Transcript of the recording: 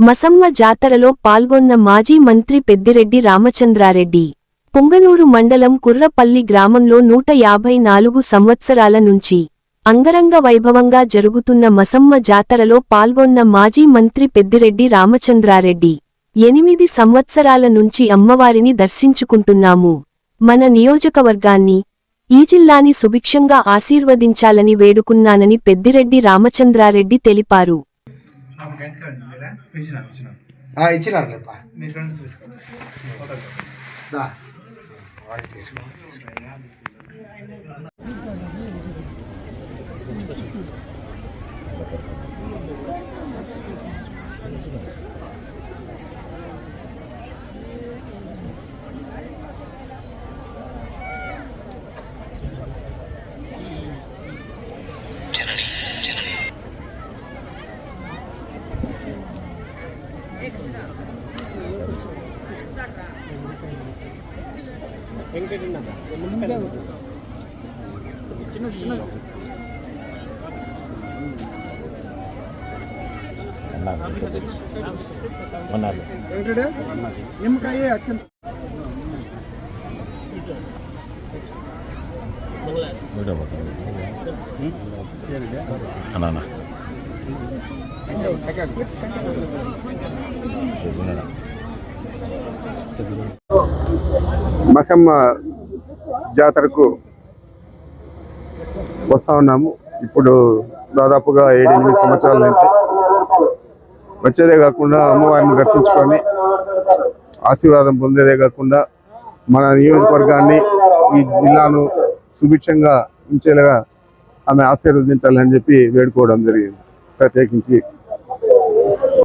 మసమ్మ జాతరలో పాల్గొన్న మాజీ మంత్రి పెద్దిరెడ్డి రామచంద్రారెడ్డి. పుంగనూరు మండలం కుర్రపల్లి గ్రామంలో నూట యాభై నాలుగు సంవత్సరాల నుంచి అంగరంగ వైభవంగా జరుగుతున్న మసమ్మ జాతరలో పాల్గొన్న మాజీ మంత్రి పెద్దిరెడ్డి రామచంద్రారెడ్డి. ఎనిమిది సంవత్సరాల నుంచి అమ్మవారిని దర్శించుకుంటున్నాము. మన నియోజకవర్గాన్ని ఈ జిల్లాని సుభిక్షంగా ఆశీర్వదించాలని వేడుకున్నానని పెద్దిరెడ్డి రామచంద్రారెడ్డి తెలిపారు. あ、1なんですやっぱ。ね、ですから。だ。です。Thank you. తీసుకో. ఏంటంటే? నిమ్మకాయ అత్యంత అన్నా మసమ్మ జాతరకు వస్తా ఉన్నాము. ఇప్పుడు దాదాపుగా ఏడెనిమిది సంవత్సరాల నుంచి వచ్చేదే కాకుండా అమ్మవారిని దర్శించుకొని ఆశీర్వాదం పొందేదే కాకుండా మన నియోజకవర్గాన్ని ఈ జిల్లాను సుభిక్షంగా ఉంచేలాగా ఆమె ఆశీర్వదించాలని చెప్పి వేడుకోవడం జరిగింది. ప్రత్యేకించి